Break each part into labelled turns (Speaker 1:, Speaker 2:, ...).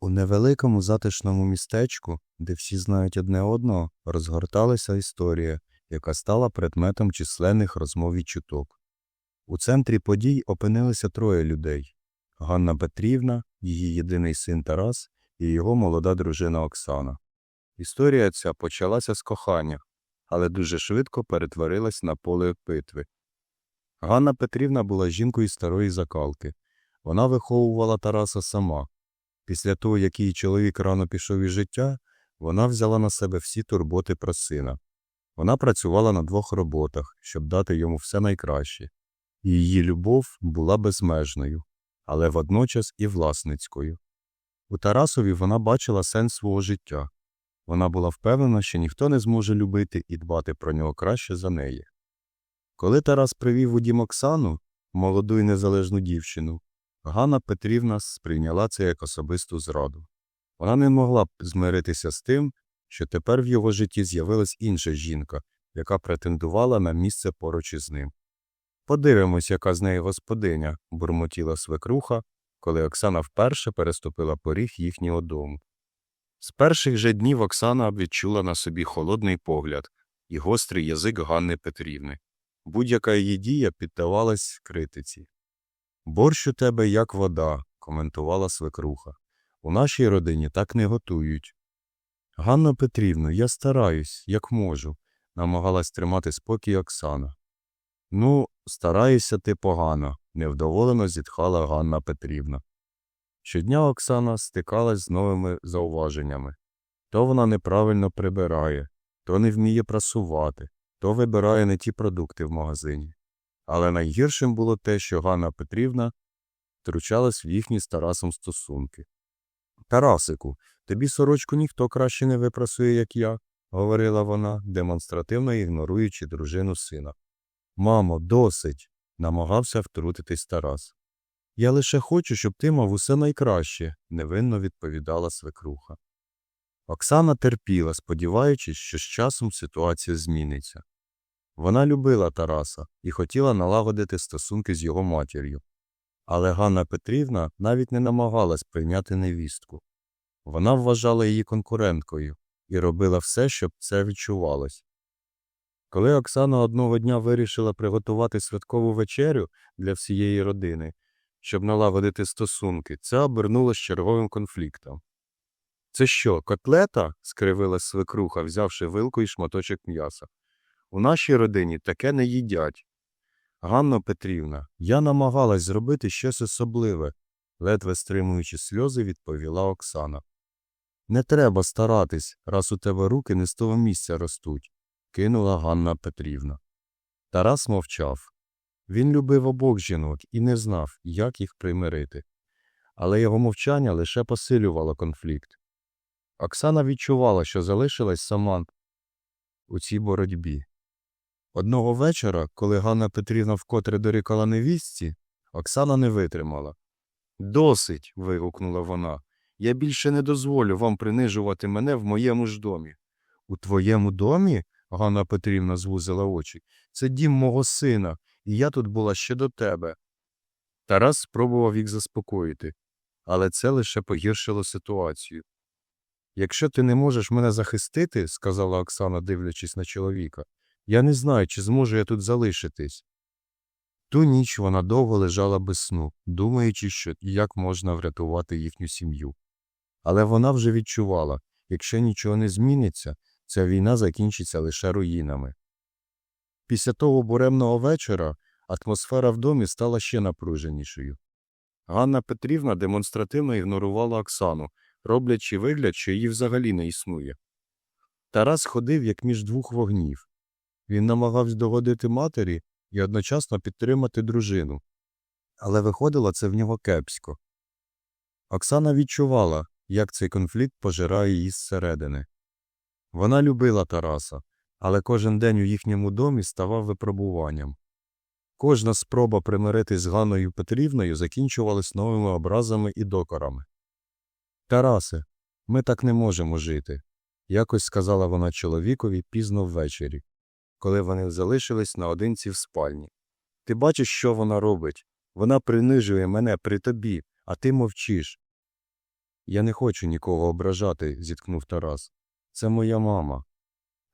Speaker 1: У невеликому затишному містечку, де всі знають одне одного, розгорталася історія, яка стала предметом численних розмов і чуток. У центрі подій опинилися троє людей Ганна Петрівна, її єдиний син Тарас і його молода дружина Оксана. Історія ця почалася з кохання, але дуже швидко перетворилась на поле битви. Ганна Петрівна була жінкою старої закалки. Вона виховувала Тараса сама. Після того, як її чоловік рано пішов із життя, вона взяла на себе всі турботи про сина. Вона працювала на двох роботах, щоб дати йому все найкраще. Її любов була безмежною, але водночас і власницькою. У Тарасові вона бачила сенс свого життя. Вона була впевнена, що ніхто не зможе любити і дбати про нього краще за неї. Коли Тарас привів у дім Оксану, молоду і незалежну дівчину, Ганна Петрівна сприйняла це як особисту зраду. Вона не могла б змиритися з тим, що тепер в його житті з'явилась інша жінка, яка претендувала на місце поруч із ним. Подивимось, яка з неї господиня, бурмотіла свекруха, коли Оксана вперше переступила поріг їхнього дому. З перших же днів Оксана відчула на собі холодний погляд і гострий язик Ганни Петрівни. Будь-яка її дія піддавалась критиці. Борщ у тебе як вода, коментувала свекруха. У нашій родині так не готують. Ганно Петрівно, я стараюсь, як можу, намагалась тримати спокій Оксана. Ну, стараєшся ти погано, невдоволено зітхала Ганна Петрівна. Щодня Оксана стикалась з новими зауваженнями. То вона неправильно прибирає, то не вміє прасувати, то вибирає не ті продукти в магазині. Але найгіршим було те, що Ганна Петрівна втручалась в їхні з Тарасом стосунки. Тарасику, тобі сорочку ніхто краще не випрасує, як я, говорила вона, демонстративно ігноруючи дружину сина. Мамо, досить, намагався втрутитись Тарас. Я лише хочу, щоб ти мав усе найкраще, невинно відповідала свекруха. Оксана терпіла, сподіваючись, що з часом ситуація зміниться. Вона любила Тараса і хотіла налагодити стосунки з його матір'ю. Але Ганна Петрівна навіть не намагалась прийняти невістку. Вона вважала її конкуренткою і робила все, щоб це відчувалось. Коли Оксана одного дня вирішила приготувати святкову вечерю для всієї родини, щоб налагодити стосунки, це обернулося черговим конфліктом. Це що, котлета? скривилась свекруха, взявши вилку і шматочок м'яса. У нашій родині таке не їдять. Ганно Петрівна, я намагалась зробити щось особливе, ледве стримуючи сльози, відповіла Оксана. Не треба старатись, раз у тебе руки не з того місця ростуть, кинула Ганна Петрівна. Тарас мовчав. Він любив обох жінок і не знав, як їх примирити. Але його мовчання лише посилювало конфлікт. Оксана відчувала, що залишилась сама у цій боротьбі. Одного вечора, коли Ганна Петрівна вкотре дорікала невістці, Оксана не витримала. Досить. вигукнула вона. Я більше не дозволю вам принижувати мене в моєму ж домі. У твоєму домі? Ганна Петрівна звузила очі. Це дім мого сина, і я тут була ще до тебе. Тарас спробував їх заспокоїти, але це лише погіршило ситуацію. Якщо ти не можеш мене захистити, сказала Оксана, дивлячись на чоловіка, я не знаю, чи зможу я тут залишитись. Ту ніч вона довго лежала без сну, думаючи, що як можна врятувати їхню сім'ю. Але вона вже відчувала, якщо нічого не зміниться, ця війна закінчиться лише руїнами. Після того буремного вечора атмосфера в домі стала ще напруженішою. Ганна Петрівна демонстративно ігнорувала Оксану, роблячи вигляд, що її взагалі не існує. Тарас ходив як між двох вогнів. Він намагався догодити матері і одночасно підтримати дружину. Але виходило це в нього кепсько. Оксана відчувала, як цей конфлікт пожирає її зсередини. Вона любила Тараса, але кожен день у їхньому домі ставав випробуванням. Кожна спроба примиритись з Ганною Петрівною закінчувалась новими образами і докорами. Тарасе, ми так не можемо жити, якось сказала вона чоловікові пізно ввечері, коли вони залишились наодинці в спальні. Ти бачиш, що вона робить? Вона принижує мене при тобі, а ти мовчиш. Я не хочу нікого ображати, зіткнув Тарас. Це моя мама.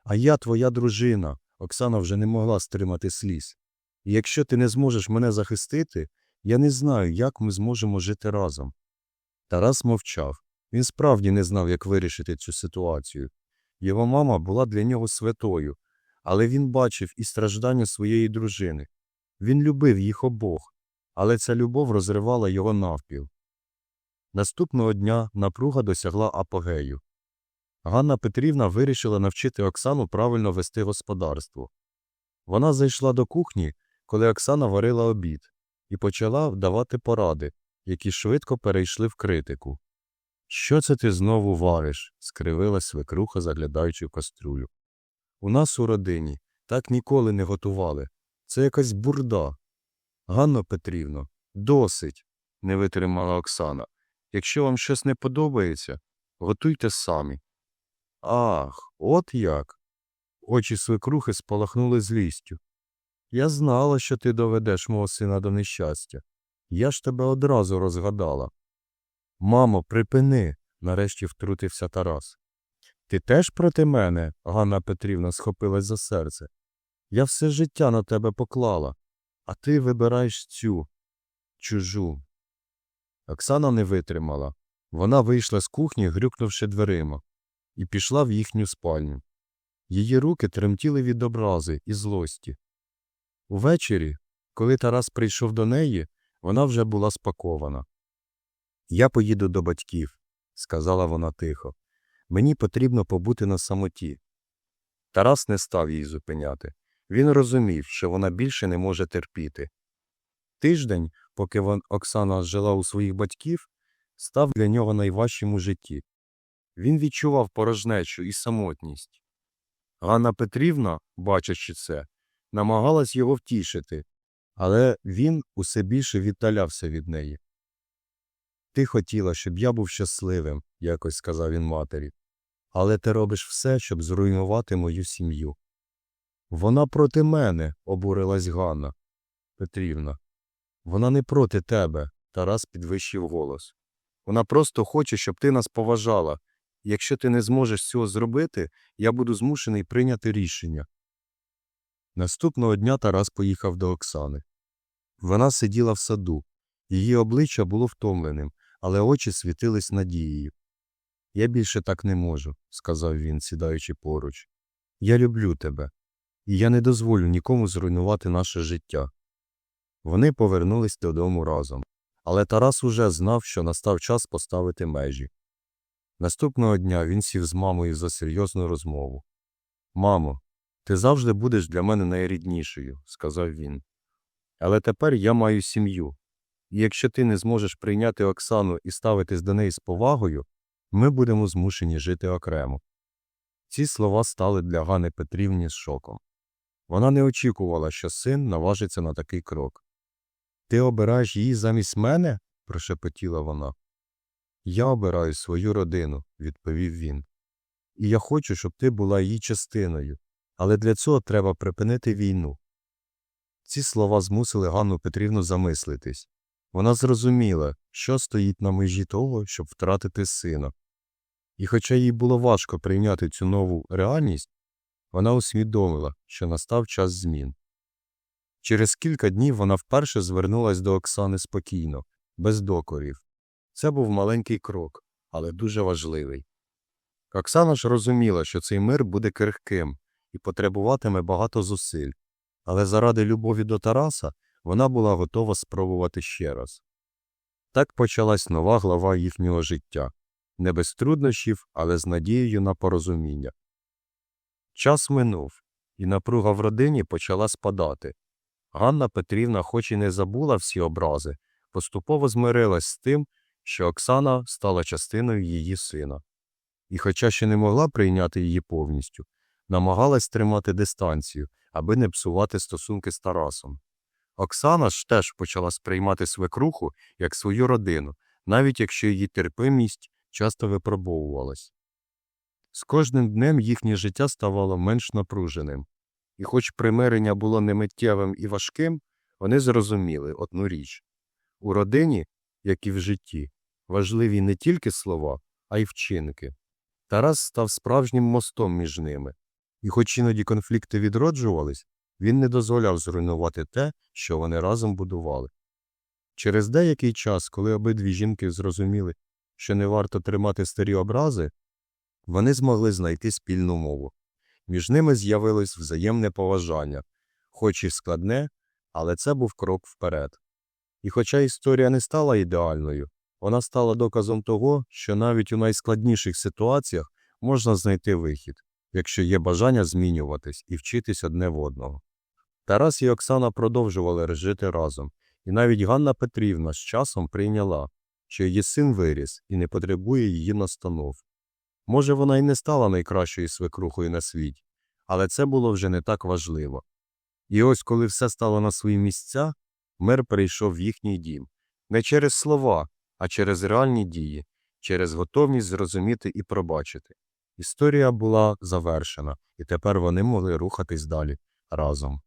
Speaker 1: А я твоя дружина. Оксана вже не могла стримати сліз. І якщо ти не зможеш мене захистити, я не знаю, як ми зможемо жити разом. Тарас мовчав. Він справді не знав, як вирішити цю ситуацію. Його мама була для нього святою, але він бачив і страждання своєї дружини. Він любив їх обох, але ця любов розривала його навпіл. Наступного дня напруга досягла апогею. Ганна Петрівна вирішила навчити Оксану правильно вести господарство. Вона зайшла до кухні, коли Оксана варила обід, і почала давати поради, які швидко перейшли в критику. Що це ти знову вариш? скривилась свекруха, заглядаючи в каструлю. У нас у родині так ніколи не готували. Це якась бурда. Ганно Петрівно, досить, не витримала Оксана. Якщо вам щось не подобається, готуйте самі. Ах, от як. Очі свекрухи спалахнули злістю. Я знала, що ти доведеш мого сина до нещастя. Я ж тебе одразу розгадала. Мамо, припини, нарешті втрутився Тарас. Ти теж проти мене? Ганна Петрівна схопилась за серце. Я все життя на тебе поклала, а ти вибираєш цю чужу. Оксана не витримала. Вона вийшла з кухні, грюкнувши дверима, і пішла в їхню спальню. Її руки тремтіли від образи і злості. Увечері, коли Тарас прийшов до неї, вона вже була спакована. Я поїду до батьків, сказала вона тихо. Мені потрібно побути на самоті. Тарас не став її зупиняти. Він розумів, що вона більше не може терпіти. Тиждень, поки Оксана жила у своїх батьків, став для нього найважчим у житті. Він відчував порожнечу і самотність. Ганна Петрівна, бачачи це, намагалась його втішити, але він усе більше віддалявся від неї. Ти хотіла, щоб я був щасливим, якось сказав він матері, але ти робиш все, щоб зруйнувати мою сім'ю. Вона проти мене, обурилась Ганна Петрівна. Вона не проти тебе, Тарас підвищив голос. Вона просто хоче, щоб ти нас поважала. Якщо ти не зможеш цього зробити, я буду змушений прийняти рішення. Наступного дня Тарас поїхав до Оксани. Вона сиділа в саду. Її обличчя було втомленим, але очі світились надією. Я більше так не можу, сказав він, сідаючи поруч. Я люблю тебе, і я не дозволю нікому зруйнувати наше життя. Вони повернулись додому разом, але Тарас уже знав, що настав час поставити межі. Наступного дня він сів з мамою за серйозну розмову. Мамо, ти завжди будеш для мене найріднішою, сказав він. Але тепер я маю сім'ю, і якщо ти не зможеш прийняти Оксану і ставитись до неї з повагою, ми будемо змушені жити окремо. Ці слова стали для Гани Петрівні шоком. Вона не очікувала, що син наважиться на такий крок. Ти обираєш її замість мене? прошепотіла вона. Я обираю свою родину, відповів він. І я хочу, щоб ти була її частиною, але для цього треба припинити війну. Ці слова змусили Ганну Петрівну замислитись. Вона зрозуміла, що стоїть на межі того, щоб втратити сина. І хоча їй було важко прийняти цю нову реальність, вона усвідомила, що настав час змін. Через кілька днів вона вперше звернулась до Оксани спокійно, без докорів. Це був маленький крок, але дуже важливий. Оксана ж розуміла, що цей мир буде крихким і потребуватиме багато зусиль, але заради любові до Тараса вона була готова спробувати ще раз. Так почалась нова глава їхнього життя не без труднощів, але з надією на порозуміння. Час минув, і напруга в родині почала спадати. Ганна Петрівна, хоч і не забула всі образи, поступово змирилась з тим, що Оксана стала частиною її сина. І, хоча ще не могла прийняти її повністю, намагалась тримати дистанцію, аби не псувати стосунки з Тарасом. Оксана ж теж почала сприймати свекруху як свою родину, навіть якщо її терпимість часто випробовувалась. З кожним днем їхнє життя ставало менш напруженим, і хоч примирення було немиттєвим і важким, вони зрозуміли одну річ у родині, як і в житті, важливі не тільки слова, а й вчинки. Тарас став справжнім мостом між ними, і хоч іноді конфлікти відроджувались, він не дозволяв зруйнувати те, що вони разом будували. Через деякий час, коли обидві жінки зрозуміли, що не варто тримати старі образи, вони змогли знайти спільну мову. Між ними з'явилось взаємне поважання, хоч і складне, але це був крок вперед. І хоча історія не стала ідеальною, вона стала доказом того, що навіть у найскладніших ситуаціях можна знайти вихід, якщо є бажання змінюватись і вчитись одне в одного. Тарас і Оксана продовжували жити разом, і навіть Ганна Петрівна з часом прийняла, що її син виріс і не потребує її настанов. Може, вона й не стала найкращою свекрухою на світі, але це було вже не так важливо. І ось коли все стало на свої місця, мир перейшов в їхній дім. Не через слова, а через реальні дії, через готовність зрозуміти і пробачити. Історія була завершена, і тепер вони могли рухатись далі разом.